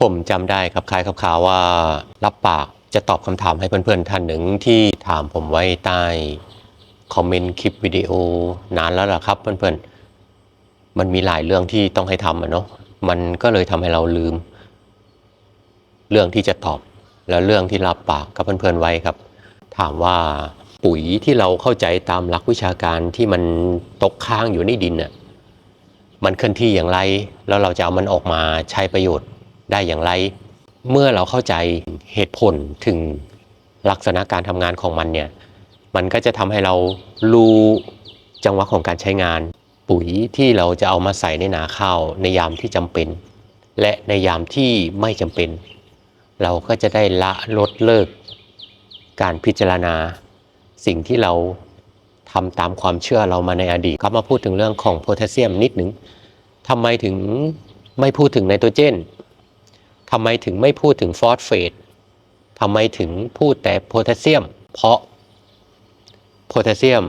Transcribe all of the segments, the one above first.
ผมจำได้ครับคล้ายครับข่าวว่ารับปากจะตอบคำถามให้เพื่อนๆท่านหนึ่งที่ถามผมไว้ใต้คอมเมนต์คลิปวิดีโอนานแล้วล่ะครับเพื่อนๆ มันมีหลายเรื่องที่ต้องให้ทำอะเนาะ มันก็เลยทำให้เราลืม เรื่องที่จะตอบแล้วเรื่องที่รับปากกับเพื่อนๆไว้ครับ ถามว่าปุ๋ยที่เราเข้าใจตามหลักวิชาการที่มันตกค้างอยู่ในดินน่ะ มันเคลื่อนที่อย่างไร แล้วเราจะเอามันออกมาใช้ประโยชน์ ได้อย่างไร เมื่อเราเข้าใจเหตุผลถึงลักษณะการทำงานของมันเนี่ยมันก็จะทำให้เรารู้จังหวะของการใช้งาน ปุ๋ยที่เราจะเอามาใส่ในนาข้าวในยามที่จำเป็น และในยามที่ไม่จำเป็น เราก็จะได้ละลดเลิก การพิจารณา สิ่งที่เราทำตามความเชื่อเรามาในอดีตครับมาพูดถึงเรื่องของโพแทสเซียมนิดหนึ่งทำไมถึงไม่พูดถึงไนโตรเจน ทำไมถึงไม่พูดถึงฟอสเฟตทำไมถึงพูดแต่โพแทสเซียม เพราะโพแทสเซียม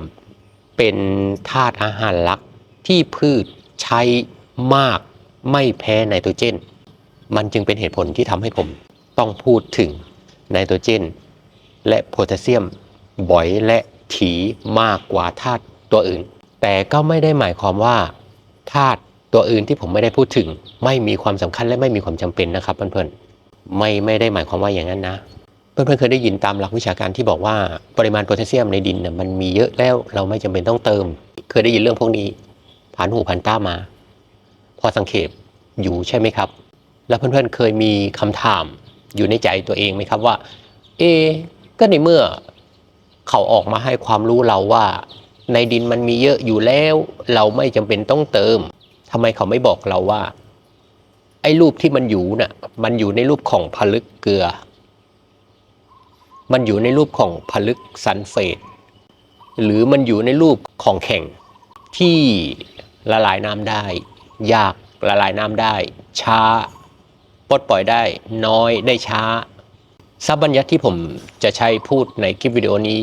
เป็นธาตุอาหารหลักที่พืชใช้มากไม่แพ้ไนโตรเจน มันจึงเป็นเหตุผลที่ทำให้ผมต้องพูดถึงไนโตรเจน และโพแทสเซียมบ่อยและถีมากกว่าธาตุตัวอื่น แต่ก็ไม่ได้หมายความว่าธาตุ ตัวอื่นที่ผมไม่ได้พูดถึง ไม่มีความสำคัญและไม่มีความจำเป็นนะครับเพื่อนๆไม่ไม่ได้หมายความว่าอย่างนั้นนะ เพื่อนๆเคยได้ยินตามหลักวิชาการที่บอกว่าปริมาณโพแทสเซียมในดินน่ะมันมีเยอะแล้วเราไม่จำเป็นต้องเติม เคยได้ยินเรื่องพวกนี้ ผ่านหูผ่านตามา พอสังเขปอยู่ใช่ไหมครับ แล้วเพื่อนๆเคยมีคำถามอยู่ในใจตัวเองไหมครับว่า เอ ก็ในเมื่อเขาออกมาให้ความรู้เราว่า ในดินมันมีเยอะอยู่แล้ว เราไม่จำเป็นต้องเติม ทำไมเขาไม่บอกเราว่า ไอ้รูปที่มันอยู่น่ะ มันอยู่ในรูปของผลึกเกลือ มันอยู่ในรูปของผลึกซัลเฟต หรือมันอยู่ในรูปของแข็งที่ละลายน้ำได้ ยากละลายน้ำได้ ช้าปลดปล่อยได้น้อยได้ช้าซับบัญญัติที่ผมจะใช้พูดในคลิปวิดีโอนี้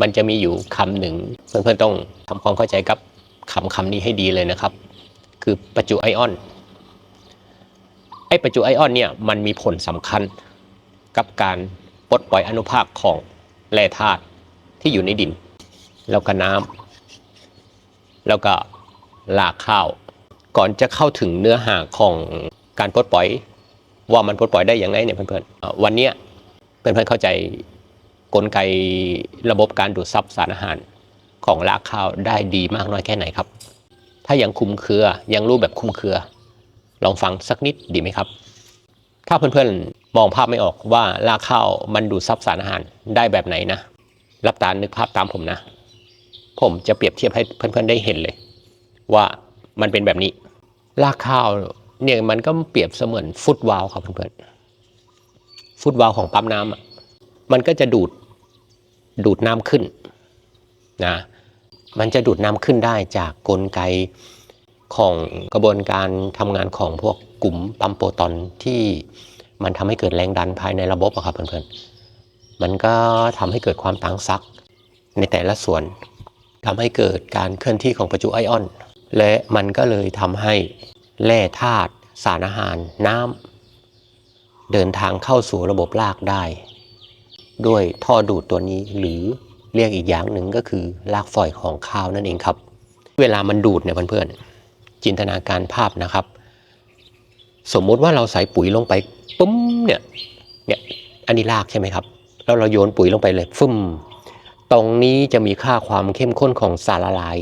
มันจะมีอยู่คำหนึ่ง เพื่อนๆต้องทำความเข้าใจกับคำคำนี้ให้ดีเลยนะครับ คือประจุไอออน ไอประจุไอออนเนี่ยมันมีผลสำคัญกับการปลดปล่อยอนุภาคของแร่ธาตุที่อยู่ในดิน แล้วก็น้ำแล้วก็ลากข้าว ก่อนจะเข้าถึงเนื้อหาของการปลดปล่อย ว่ามันปลดปล่อยได้อยังไงเนี่ยเพื่อนๆวันนี้เพื่อนๆเข้าใจกลไกระบบการดูดซับสารอาหารของรากข้าวได้ดีมากน้อยแค่ไหนครับ ถ้ายังคุมเครือยังรู้แบบคุมเครือ ลองฟังสักนิดดีไหมครับ ถ้าเพื่อนๆมองภาพไม่ออกว่ารากข้าวมันดูดซับสารอาหารได้แบบไหนนะรับตานึกภาพตามผมนะ ผมจะเปรียบเทียบให้เพื่อนๆได้เห็นเลย ว่ามันเป็นแบบนี้ รากข้าวเนี่ยมันก็เปรียบเสมือนฟุตวาลครับเพื่อนๆฟุตวาลของปั๊มน้ำมันก็จะดูดดูดน้ำขึ้นนะ มันจะดูดน้ำขึ้นได้จากกลไกของกระบวนการทำงานของพวกกลุ่มปั๊มโปรตอนที่มันทำให้เกิดแรงดันภายในระบบอะครับเพื่อนๆ มันก็ทำให้เกิดความต่างซักในแต่ละส่วนทำให้เกิดการเคลื่อนที่ของประจุไอออน และมันก็เลยทำให้แร่ธาตุสารอาหารน้ำเดินทางเข้าสู่ระบบรากได้ ด้วยท่อดูดตัวนี้หรือ เรียกอีกอย่างหนึ่งก็คือรากฝอยของข้าวนั่นเองครับ เวลามันดูดเนี่ยเพื่อนๆจินตนาการภาพนะครับ สมมุติว่าเราใส่ปุ๋ยลงไปปุ้มเนี่ยเนี่ยอันนี้รากใช่ไหมครับ แล้วเราโยนปุ๋ยลงไปเลยฟึ่มตรงนี้จะมีค่าความเข้มข้นของสารละลาย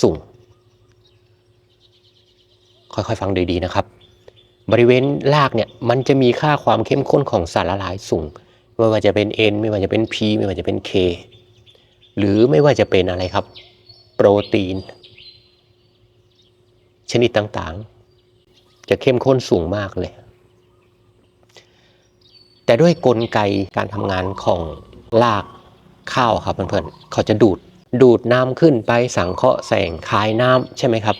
สูง ค่อยๆฟังดีๆนะครับ บริเวณรากเนี่ยมันจะมีค่าความเข้มข้นของสารละลายสูง ไม่ว่าจะเป็น N ไม่ว่าจะเป็น P ไม่ว่าจะเป็น K หรือไม่ว่าจะเป็นอะไรครับ โปรตีน ชนิดต่างๆ จะเข้มข้นสูงมากเลย แต่ด้วยกลไกการทำงานของรากข้าวครับเพื่อนๆเขาจะดูดดูดน้ำขึ้นไปสังเคราะห์แสงคายน้ำใช่ไหมครับ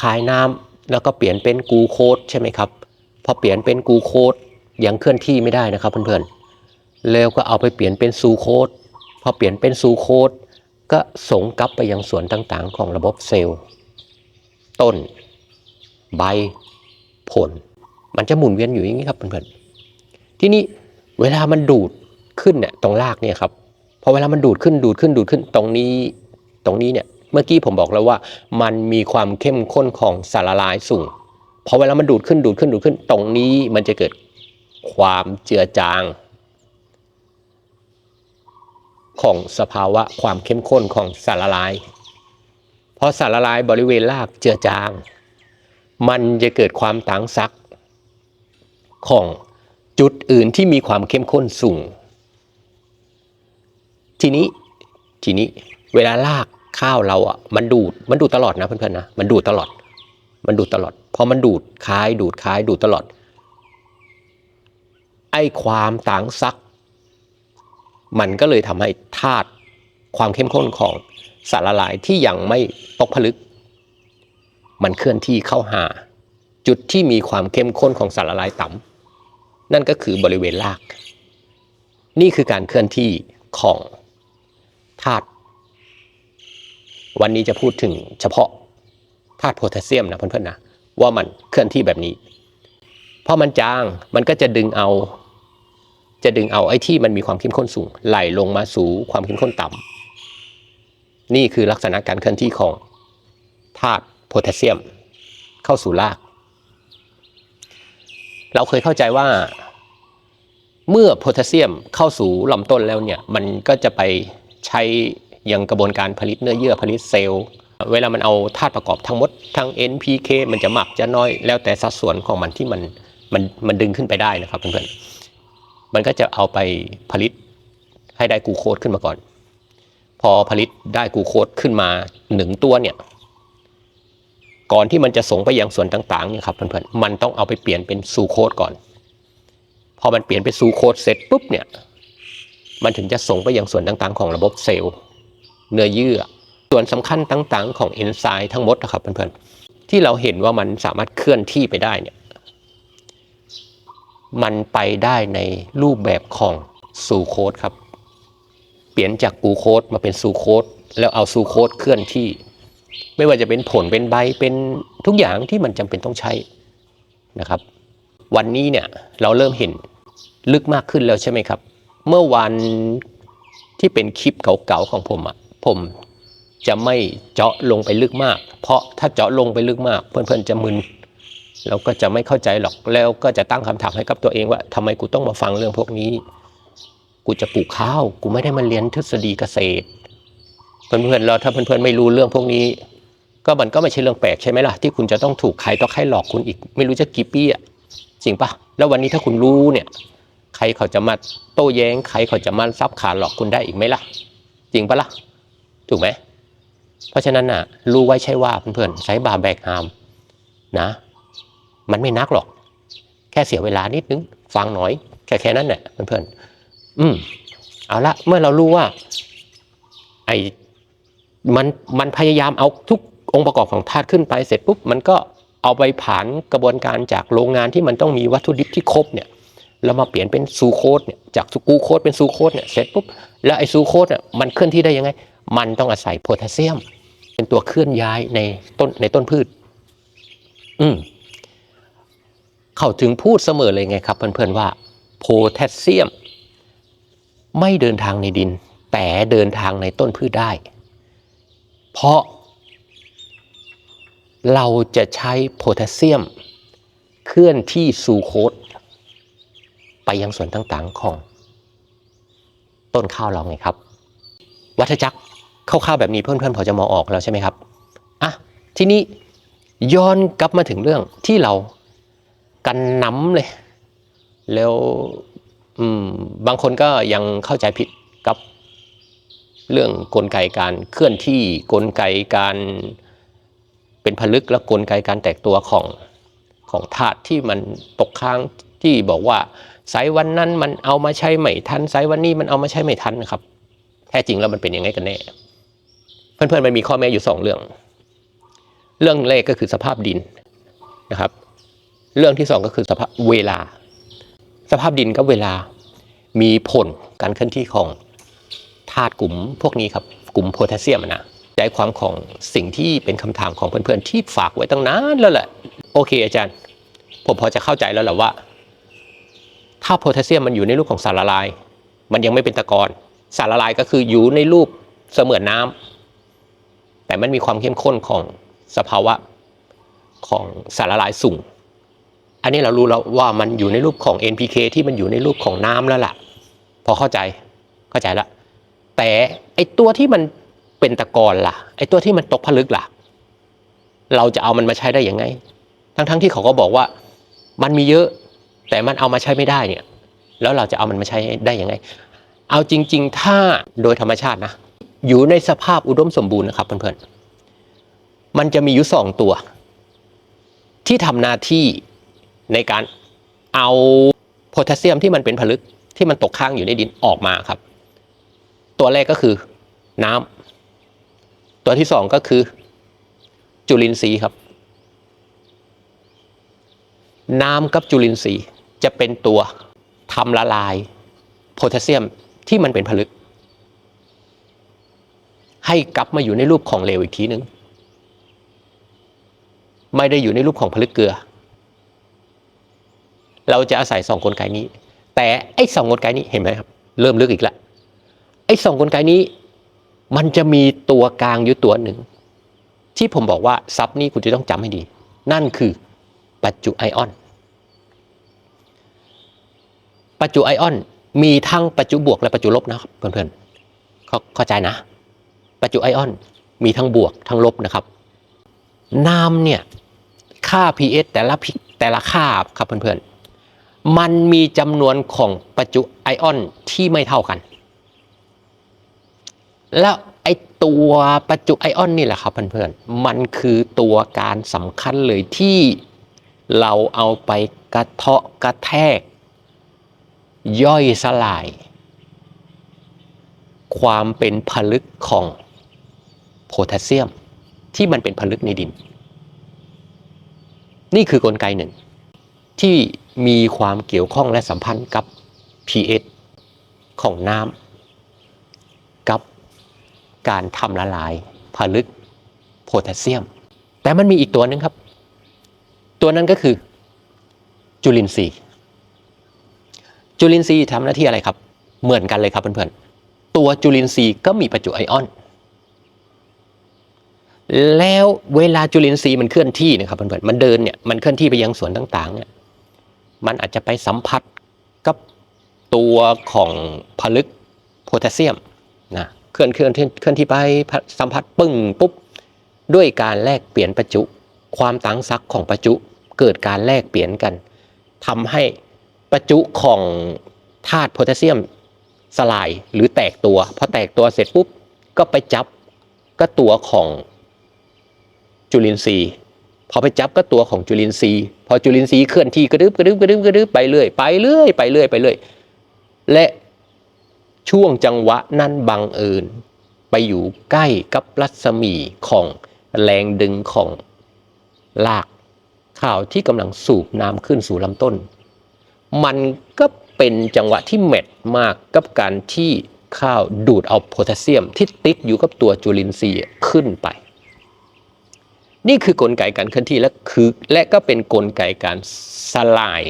คายน้ำแล้วก็เปลี่ยนเป็นกูโคสใช่ไหมครับพอเปลี่ยนเป็นกูโคสยังเคลื่อนที่ไม่ได้นะครับเพื่อนๆแล้วก็เอาไปเปลี่ยนเป็นซูโคส พอเปลี่ยนเป็นซูโคสก็ส่งกลับไปยังส่วนต่างๆ ของระบบเซลล์ ต้น ใบ ผล มันจะหมุนเวียนอยู่อย่างนี้ครับเพื่อนๆ ที่นี้เวลามันดูดขึ้นเนี่ยตรงรากเนี่ยครับพอเวลามันดูดขึ้นดูดขึ้นดูดขึ้นตรงนี้ตรงนี้เนี่ยเมื่อกี้ผมบอกแล้วว่า มันมีความเข้มข้นของสารละลายสูงพอเวลามันดูดขึ้นดูดขึ้นดูดขึ้น ตรงนี้มันจะเกิดความเจือจาง ของสภาวะความเข้มข้นของสารละลายพอสารละลายบริเวณรากเจือจาง มันจะเกิดความต่างซัก ของจุดอื่นที่มีความเข้มข้นสูง ทีนี้ทีนี้เวลารากข้าวเราอะมันดูดมันดูดตลอดนะเพื่อนๆนะมันดูดตลอด มันดูดตลอดพอมันดูดคายดูดคายดูดตลอดไอ้ความต่างซัก มันก็เลยทำให้ธาตุความเข้มข้นของสารละลายที่ยังไม่ตกผลึก มันเคลื่อนที่เข้าหา จุดที่มีความเข้มข้นของสารละลายต่ำนั่นก็คือบริเวณราก นี่คือการเคลื่อนที่ของธาตุวันนี้จะพูดถึงเฉพาะธาตุโพแทสเซียมนะเพื่อนๆนะว่ามันเคลื่อนที่แบบนี้พอมันจางมันก็จะดึงเอา จะดึงเอาไอ้ที่มันมีความเข้มข้นสูงไหลลงมาสู่ความเข้มข้นต่ำนี่คือลักษณะการเคลื่อนที่ของธาตุโพแทสเซียม เข้าสู่ราก เราเคยเข้าใจว่า เมื่อโพแทสเซียมเข้าสู่ลำต้นแล้วเนี่ยมันก็จะไปใช้ยังกระบวนการผลิตเนื้อเยื่อผลิตเซลล์เวลามันเอาธาตุประกอบทั้งหมดทั้ง NPK มันจะมากจะน้อยแล้วแต่สัดส่วนของมันที่มันมันมันดึงขึ้นไปได้นะครับเพื่อนๆ มันก็จะเอาไปผลิตให้ได้กูโคสขึ้นมาก่อน พอผลิตได้กูโคสขึ้นมาหนึ่งตัวเนี่ย ก่อนที่มันจะส่งไปยังส่วนต่างๆเนี่ยครับเพื่อนๆมันต้องเอาไปเปลี่ยนเป็นซูโคสก่อน พอมันเปลี่ยนเป็นซูโคสเสร็จปุ๊บเนี่ย มันถึงจะส่งไปยังส่วนต่างๆ ของระบบเซลล์เนื้อเยื่อ ส่วนสำคัญต่างๆ ของเอนไซม์ทั้งหมดนะครับเพื่อนๆที่เราเห็นว่ามันสามารถเคลื่อนที่ไปได้เนี่ย มันไปได้ในรูปแบบของซูโคสครับ เปลี่ยนจากกูโคสมาเป็นซูโคสแล้วเอาซูโคสเคลื่อนที่ ไม่ว่าจะเป็นผลเป็นใบเป็นทุกอย่างที่มันจำเป็นต้องใช้นะครับ วันนี้เนี่ยเราเริ่มเห็นลึกมากขึ้นแล้วใช่ไหมครับ เมื่อวันที่เป็นคลิปเก่าๆของผมอะผมจะไม่เจาะลงไปลึกมาก เพราะถ้าเจาะลงไปลึกมาก เพื่อนๆจะมึน แล้วก็จะไม่เข้าใจหรอกแล้วก็จะตั้งคำถามให้กับตัวเองว่าทำไมกูต้องมาฟังเรื่องพวกนี้ กูจะปลูกข้าว กูไม่ได้มาเรียนทฤษฎีเกษตร เพื่อนๆแล้วถ้าเพื่อนๆไม่รู้เรื่องพวกนี้ ก็มันก็ไม่ใช่เรื่องแปลกใช่ไหมล่ะที่คุณจะต้องถูกใครต่อใครหลอกคุณอีก ไม่รู้จะกี่ปีอะจริงปะแล้ววันนี้ถ้าคุณรู้เนี่ย ใครเขาจะมาโต้แย้ง ใครเขาจะมาซับขาหลอกคุณได้อีกไหมล่ะ จริงปะล่ะถูกไหมเพราะฉะนั้นน่ะ รู้ไว้ใช่ว่าเพื่อนๆใช้บาแบกฮามนะ มันไม่นักหรอก แค่เสียเวลานิดนึง ฟังหน่อย แค่แค่นั้นแหละเพื่อนๆอืมเอาละเมื่อเรารู้ว่า ไอ้มันมันพยายามเอาทุกองค์ประกอบของธาตุขึ้นไปเสร็จปุ๊บมันก็เอาไปผ่านกระบวนการจากโรงงานที่มันต้องมีวัตถุดิบที่ครบเนี่ยแล้วมาเปลี่ยนเป็นซูโคสเนี่ยจากซูกูโคสเป็นซูโคสเนี่ยเสร็จปุ๊บแล้วไอ้ซูโคสเนี่ยมันเคลื่อนที่ได้ยังไง มันต้องอาศัยโพแทสเซียม เป็นตัวเคลื่อนย้ายในต้นในต้นพืช อืม เขาถึงพูดเสมอเลยไงครับ เพื่อนๆว่า โพแทสเซียม ไม่เดินทางในดิน แต่เดินทางในต้นพืชได้ เพราะ เราจะใช้โพแทสเซียม เคลื่อนที่ซูโคสไปยังส่วนต่างๆของ ต้นข้าวเราไงครับ วัฏจักรคร่าวๆแบบนี้เพื่อนๆพอจะมองออกแล้วใช่ไหมครับอะทีนี้ย้อนกลับมาถึงเรื่องที่เรา กันน้ำเลย แล้วบางคนก็ยังเข้าใจผิดกับเรื่องกลไกการเคลื่อนที่กลไกการเป็นผลึกและกลไกการแตกตัวของของธาตุที่มันตกค้างที่บอกว่าสายวันนั้นมันเอามาใช้ไม่ทันสายวันนี้มันเอามาใช้ไม่ทันนะครับ แท้จริงแล้วมันเป็นยังไงกันแน่ เพื่อนๆมันมีข้อแม้อยู่สองเรื่อง เรื่องแรกก็คือสภาพดินนะครับ เรื่องที่สองก็คือสภาพเวลา สภาพดินกับเวลามีผลการเคลื่อนที่ของธาตุกลุ่มพวกนี้ครับกลุ่มโพแทสเซียมนะใจความของสิ่งที่เป็นคำถามของเพื่อนๆที่ฝากไว้ตั้งนานแล้วแหละโอเคอาจารย์ ผมพอจะเข้าใจแล้วแหละว่า ถ้าโพแทสเซียมมันอยู่ในรูปของสารละลาย มันยังไม่เป็นตะกอนสารละลายก็คืออยู่ในรูปเสมือนน้ำแต่มันมีความเข้มข้นของสภาวะของสารละลายสูง อันนี้เรารู้แล้วว่ามันอยู่ในรูปของ NPK ที่มันอยู่ในรูปของน้ำแล้วล่ะ พอเข้าใจเข้าใจละแต่ไอตัวที่มันเป็นตะกอนล่ะ ไอตัวที่มันตกผลึกล่ะ เราจะเอามันมาใช้ได้ยังไง ทั้งๆทที่เขาก็บอกว่ามันมีเยอะ แต่มันเอามาใช้ไม่ได้เนี่ย แล้วเราจะเอามันมาใช้ได้ยังไง เอาจริง ๆ ถ้าโดยธรรมชาตินะ อยู่ในสภาพอุดมสมบูรณ์นะครับเพื่อนๆ มันจะมีอยู่สองตัว ที่ทำหน้าที่ ในการเอาโพแทสเซียมที่มันเป็นผลึกที่มันตกค้างอยู่ในดินออกมาครับ ตัวแรกก็คือน้ำตัวที่สองก็คือจุลินทรีย์ครับ น้ำกับจุลินทรีย์จะเป็นตัวทำละลายโพแทสเซียมที่มันเป็นผลึก ให้กลับมาอยู่ในรูปของเหลวอีกทีหนึ่งไม่ได้อยู่ในรูปของผลึกเกลือ เราจะอาศัยสองกลไกนี้ แต่ไอ้สองกลไกนี้เห็นไหมครับ เริ่มลึกอีกแล้วไอ้สองกลไกนี้ มันจะมีตัวกลางอยู่ตัวหนึ่ง ที่ผมบอกว่าซับนี้คุณจะต้องจำให้ดี นั่นคือปัจจุไอออน ปัจจุไอออนมีทั้งปัจจุบวกและปัจจุลบนะครับเพื่อนๆเข้าเข้าใจนะ ปัจจุไอออนมีทั้งบวกทั้งลบนะครับ น้ำเนี่ย ค่า pH แต่ละแต่ละค่าครับเพื่อนๆ มันมีจำนวนของปัจจุไอออนที่ไม่เท่ากัน แล้วไอตัวปัจจุไอออนนี่แหละครับเพื่อนๆ มันคือตัวการสำคัญเลยที่เราเอาไปกระเทาะกระแทก ย่อยสลาย ความเป็นผลึกของโพแทสเซียม ที่มันเป็นผลึกในดิน นี่คือกลไกหนึ่งที่ มีความเกี่ยวข้องและสัมพันธ์กับ pH ของน้ำกับการทำละลายผลึกโพแทสเซียม แต่มันมีอีกตัวหนึงครับ ตัวนั้นก็คือ จุลินทรีย์ จุลินทรีย์ทำหน้าที่อะไรครับ เหมือนกันเลยครับเพื่อนๆ ตัวจุลินทรีย์ก็มีประจุไอออน แล้วเวลาจุลินทรีย์มันเคลื่อนที่นะครับเพื่อนๆ มันเดินเนี่ย มันเคลื่อนที่ไปยังส่วนต่างๆเนี่ย มันอาจจะไปสัมผัสกับตัวของผลึกโพแทสเซียมนะเคลื่อนเคลื่อนเคลื่อนที่ไปสัมผัสปึ้งปุ๊บด้วยการแลกเปลี่ยนประจุ ความต่างศักของประจุเกิดการแลกเปลี่ยนกันทำให้ประจุของธาตุโพแทสเซียมสลายหรือแตกตัวพอแตกตัวเสร็จปุ๊บก็ไปจับก็ตัวของจุลินทรีย์ พอไปจับก็ตัวของจุลินทรีย์ พอจุลินทรีย์เคลื่อนที่กระดึบกระดึบกระดึบกระดึบไปเรื่อยไปเรื่อยไปเรื่อยไปเรื่อยและช่วงจังหวะนั้นบังเอิญไปอยู่ใกล้กับรัศมีของแรงดึงของลากข่าวที่กำลังสูบน้ำขึ้นสู่ลำต้น มันก็เป็นจังหวะที่แมทมากกับการที่ข้าวดูดเอาโพแทสเซียมที่ติดอยู่กับตัวจุลินทรีย์ขึ้นไป นี่คือกลไกการเคลื่อนที่และคือและก็เป็นกลไกการสลาย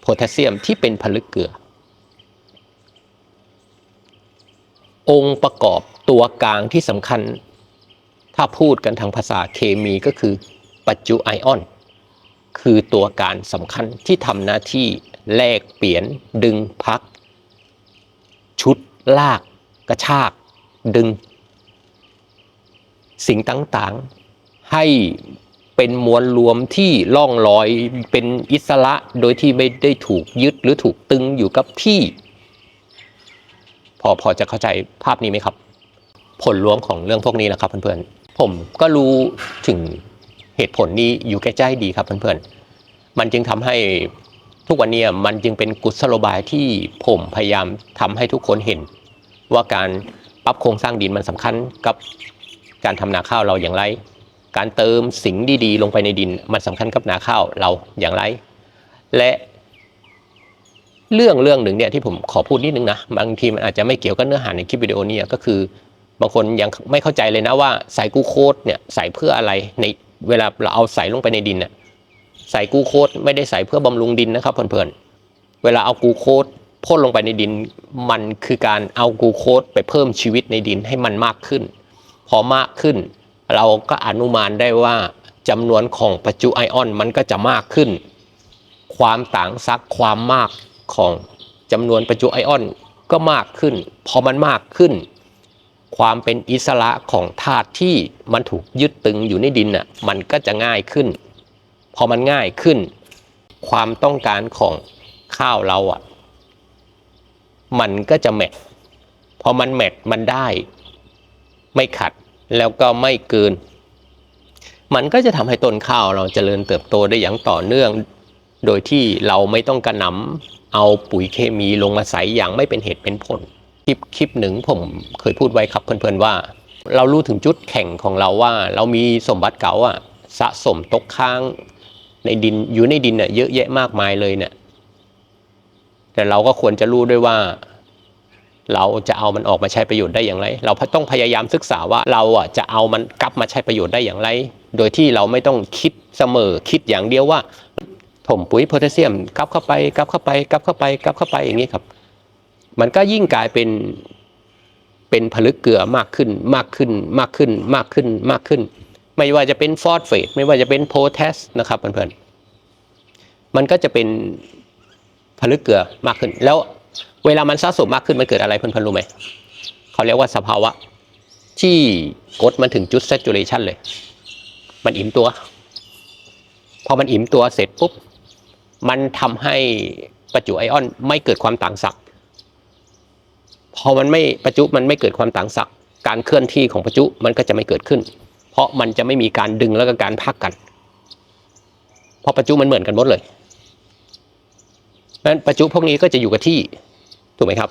โพแทสเซียมที่เป็นผลึกเกลือ องค์ประกอบตัวกลางที่สำคัญ ถ้าพูดกันทางภาษาเคมีก็คือปัจจุไอออน คือตัวการสำคัญที่ทำหน้าที่แลกเปลี่ยน ดึงพัก ชุด ลาก กระชาก ดึง สิ่งต่างๆ ให้เป็นมวลรวมที่ล่องลอยเป็นอิสระโดยที่ไม่ได้ถูกยึดหรือถูกตึงอยู่กับที่ พอพอจะเข้าใจภาพนี้ไหมครับ ผลรวมของเรื่องพวกนี้นะครับเพื่อนๆผมก็รู้ถึงเหตุผลนี้อยู่ใกล้ๆดีครับเพื่อนๆมันจึงทำให้ทุกวันนี้มันจึงเป็นกุศโลบายที่ผมพยายามทำให้ทุกคนเห็น ว่าการปรับโครงสร้างดินมันสำคัญกับการทำนาข้าวเราอย่างไร การเติมสิ่งดีๆ ลงไปในดิน มันสำคัญกับนาข้าวเราอย่างไร และเรื่องเรื่องหนึ่งเนี่ยที่ผมขอพูดนิดนึงนะบางทีมันอาจจะไม่เกี่ยวกับเนื้อหาในคลิปวิดีโอนี้ก็คือบางคนยังไม่เข้าใจเลยนะว่าใส่กูโคสเนี่ยใส่เพื่ออะไรในเวลาเราเอาใส่ลงไปในดินเนี่ยใส่กูโคสไม่ได้ใส่เพื่อบำรุงดินนะครับเพื่อนๆเวลาเอากูโคสพ่นลงไปในดิน มันคือการเอากูโคสไปเพิ่มชีวิตในดินให้มันมากขึ้น พอมากขึ้น เราก็อนุมานได้ว่าจำนวนของประจุไอออนมันก็จะมากขึ้น ความต่างซักความมากของจำนวนประจุไอออนก็มากขึ้น พอมันมากขึ้น ความเป็นอิสระของธาตุที่มันถูกยึดตึงอยู่ในดินน่ะมันก็จะง่ายขึ้น พอมันง่ายขึ้น ความต้องการของข้าวเราอะมันก็จะแมทพอมันแมทมันได้ ไม่ขัด แล้วก็ไม่เกิน มันก็จะทำให้ต้นข้าวเราเจริญเติบโตได้อย่างต่อเนื่อง โดยที่เราไม่ต้องกระหน่ำเอาปุ๋ยเคมีลงมาใส่อย่างไม่เป็นเหตุเป็นผล คลิปคลิปหนึ่งผมเคยพูดไว้ครับเพื่อนๆว่า เรารู้ถึงจุดแข่งของเราว่า เรามีสมบัติเก่าอะสะสมตกค้างในดินอยู่ในดินเนี่ยเยอะแยะมากมายเลยเนี่ยแต่เราก็ควรจะรู้ด้วยว่า เราจะเอามันออกมาใช้ประโยชน์ได้อย่างไร เราต้องพยายามศึกษาว่าเราอะจะเอามันกลับมาใช้ประโยชน์ได้อย่างไร โดยที่เราไม่ต้องคิดเสมอคิดอย่างเดียวว่า ถมปุ๋ยโพแทสเซียมกลับเข้าไปกลับเข้าไปกลับเข้าไปกลับเข้าไปอย่างนี้ครับ มันก็ยิ่งกลายเป็นเป็นผลึกเกลือมากขึ้นมากขึ้นมากขึ้นมากขึ้นมากขึ้น ไม่ว่าจะเป็นฟอสเฟตไม่ว่าจะเป็นโพแทสนะครับเพื่อนๆมันก็จะเป็นผลึกเกลือมากขึ้นแล้ว เวลามันสะสมมากขึ้นมันเกิดอะไรเพื่อนๆรู้ไหมเขาเรียกว่าสภาวะ ที่กดมันถึงจุด saturation เลย มันอิ่มตัว พอมันอิ่มตัวเสร็จปุ๊บ มันทำให้ประจุไอออนไม่เกิดความต่างศักย์พอมันไม่ประจุมันไม่เกิดความต่างศักย์การเคลื่อนที่ของประจุมันก็จะไม่เกิดขึ้น เพราะมันจะไม่มีการดึงแล้วก็การพักกัน เพราะประจุมันเหมือนกันหมดเลยนั้นประจุพวกนี้ก็จะอยู่กับที่ ถูกไหมครับ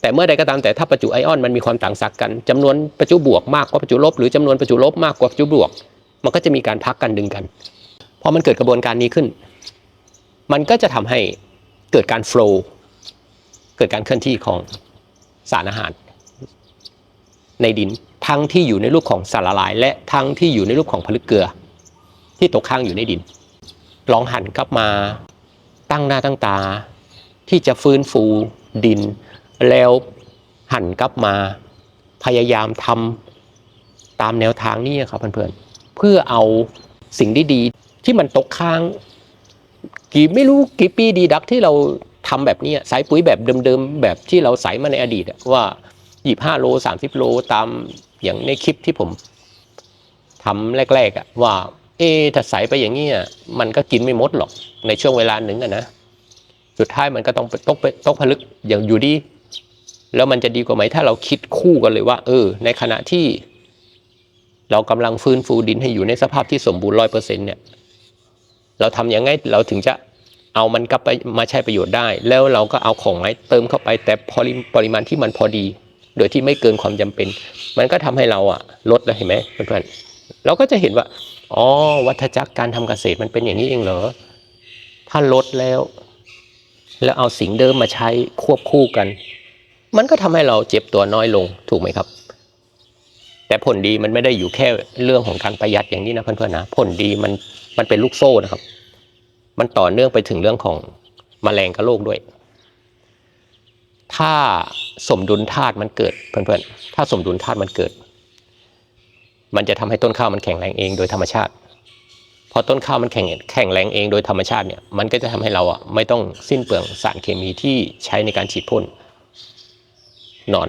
แต่เมื่อใดก็ตามแต่ถ้าประจุไอออนมันมีความต่างศักย์กันจำนวนประจุบวกมากกว่าประจุลบหรือจำนวนประจุลบมากกว่าประจุบวก มันก็จะมีการพักกันดึงกันพอมันเกิดกระบวนการนี้ขึ้น มันก็จะทำให้เกิดการโฟล์เกิดการเคลื่อนที่ของสารอาหาร ในดินทั้งที่อยู่ในรูปของสารละลาย และทั้งที่อยู่ในรูปของผลึกเกลือ ที่ตกค้างอยู่ในดิน ลองหันกลับมาตั้งหน้าตั้งตาที่จะฟื้นฟู ดิน แล้วหันกลับมาพยายามทำตามแนวทางนี้ครับเพื่อนๆเพื่อเอาสิ่งดีๆที่มันตกค้าง กี่ไม่รู้กี่ปีดีดักที่เราทำแบบนี้อะใส่ปุ๋ยแบบเดิมๆ แบบที่เราใส่มาในอดีตว่าหยิบห้าโลสามสิบโลตามอย่างในคลิปที่ผมทำแรกๆว่า เอะถ้าใส่ไปอย่างนี้มันก็กินไม่หมดหรอกในช่วงเวลาหนึ่งอะนะ สุดท้ายมันก็ต้องต้องไปต้องผลึกอย่างอยู่ดี แล้วมันจะดีกว่าไหมถ้าเราคิดคู่กันเลยว่า เออ ในขณะที่ เรากำลังฟื้นฟูดินให้อยู่ในสภาพที่สมบูรณ์ร้อยเปอร์เซ็นต์เนี่ย เราทำยังไงเราถึงจะเอามันกลับไปมาใช้ประโยชน์ได้ แล้วเราก็เอาของไม้เติมเข้าไป แต่ปริปริมาณที่มันพอดี โดยที่ไม่เกินความจำเป็น มันก็ทำให้เราอะลดแล้วเห็นไหมเพื่อนๆเราก็จะเห็นว่าอ๋อวัฏจักรการทำเกษตรมันเป็นอย่างนี้เองเหรอถ้าลดแล้ว แล้วเอาสิ่งเดิมมาใช้ควบคู่กัน มันก็ทำให้เราเจ็บตัวน้อยลงถูกไหมครับ แต่ผลดีมันไม่ได้อยู่แค่เรื่องของการประหยัดอย่างนี้นะเพื่อนๆนะผลดีมันมันเป็นลูกโซ่นะครับ มันต่อเนื่องไปถึงเรื่องของมแมลงกับโรคด้วย ถ้าสมดุลธาตุมันเกิดเพื่อนๆถ้าสมดุลธาตุมันเกิด มันจะทำให้ต้นข้าวมันแข็งแรงเองโดยธรรมชาติ พอต้นข้าวมันแข็งแข็งแรงเองโดยธรรมชาติเนี่ยมันก็จะทำให้เราอะไม่ต้องสิ้นเปลืองสารเคมีที่ใช้ในการฉีดพ่นหนอน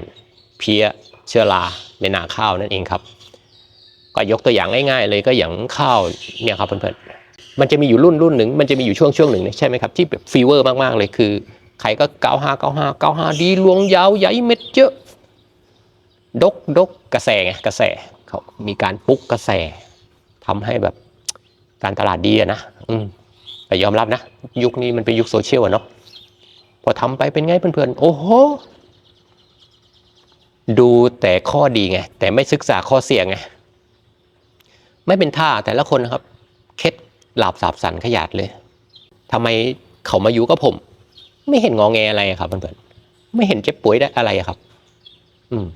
เพี้ยเชื้อราในนาข้าวนั่นเองครับ ก็ยกตัวอย่างง่ายๆเลยก็อย่างข้าวเนี่ยครับเพื่อนๆมันจะมีอยู่รุ่นรุ่นหนึ่งมันจะมีอยู่ช่วงช่วงหนึ่งเนี่ยใช่ไหมครับที่แบบฟีเวอร์มากๆเลยคือใครก็เก้าห้าเก้าห้าเก้าห้าดีลวงยาวใหญ่เม็ดเยอะดกดกกระแสไงกระแสเขามีการปลุกกระแสทำให้แบบ การตลาดดีอะนะอืมแต่ยอมรับนะ ยุคนี้มันเป็นยุคโซเชียลอะเนาะพอทำไปเป็นไงเพื่อนๆ โอ้โห ดูแต่ข้อดีไง แต่ไม่ศึกษาข้อเสียไง ไม่เป็นท่าแต่ละคนนะครับ เคล็ดหลาบสาบสันขยาดเลยทำไมเขามาอยู่กับผม ไม่เห็นงอแงอะไรอะครับเพื่อนๆ ไม่เห็นเจ็บป่วยได้อะไรอะครับ อืม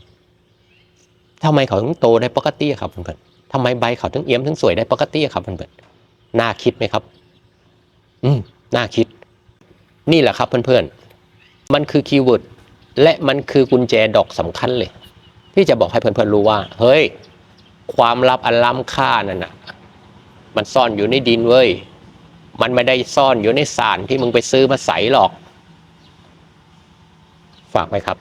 ทำไมเขาถึงโตได้ปกติอะครับเพื่อนๆทำไมใบเขาถึงเอี้ยมถึงสวยได้ปกติอะครับเพื่อนๆ น่าคิดไหมครับ อืม น่าคิด นี่แหละครับเพื่อนๆ มันคือคีย์เวิร์ดและมันคือกุญแจดอกสำคัญเลย ที่จะบอกให้เพื่อนๆรู้ว่า เฮ้ย ความลับอันล้ำค่านั่นน่ะ มันซ่อนอยู่ในดินเว้ย มันไม่ได้ซ่อนอยู่ในสารที่มึงไปซื้อมาใส่หรอก ฝากไว้ครับ